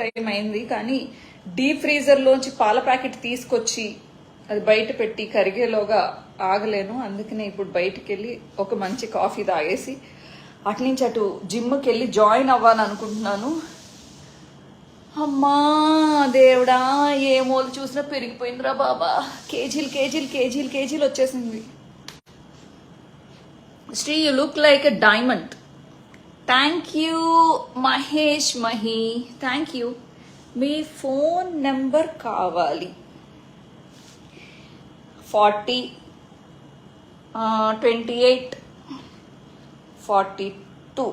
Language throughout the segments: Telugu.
టైం అయింది కానీ డీప్ ఫ్రీజర్లోంచి పాల ప్యాకెట్ తీసుకొచ్చి అది బయట పెట్టి కరిగేలోగా ఆగలేను. అందుకనే ఇప్పుడు బయటికి వెళ్ళి ఒక మంచి కాఫీ తాగేసి అటు నుంచి అటు జిమ్కి వెళ్ళి జాయిన్ అవ్వాలని అనుకుంటున్నాను అమ్మా దేవుడా ఏ మూలు చూసినా పెరిగిపోయిందిరా బాబా. కేజీలు కేజీలు కేజీలు కేజీలు వచ్చేసింది. Sri you look like a diamond. Thank you Mahesh Mahi thank you me phone number కావాలి. Forty twenty eight forty two.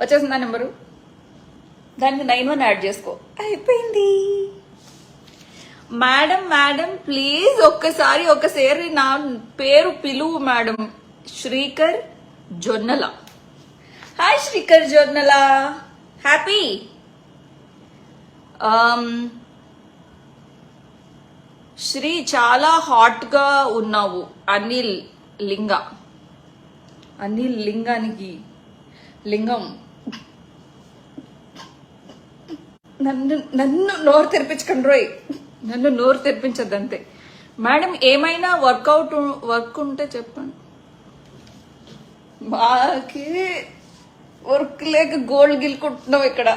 వచ్చేసిందా నెంబరు? దానికి నైన్ వన్ యాడ్ చేసుకో. అయిపోయింది. మేడం మేడం ప్లీజ్ ఒక్కసారి ఒక్కసారి నా పేరు పిలువు మేడం. శ్రీకర్ జొన్నల. హాయ్ శ్రీకర్ జొన్నల హ్యాపీ శ్రీ చాలా హాట్గా ఉన్నావు అనిల్ లింగ అనిల్ లింగానికి లింగం నన్ను నన్ను నోరు తెరిపించకండి రోయ్ నన్ను నోరు తెరిపించద్దు అంతే మేడం ఏమైనా వర్కౌట్ వర్క్ ఉంటే చెప్పండి మాకి వర్క్ లేక గోల్డ్ గిల్కుంటున్నాం ఇక్కడ.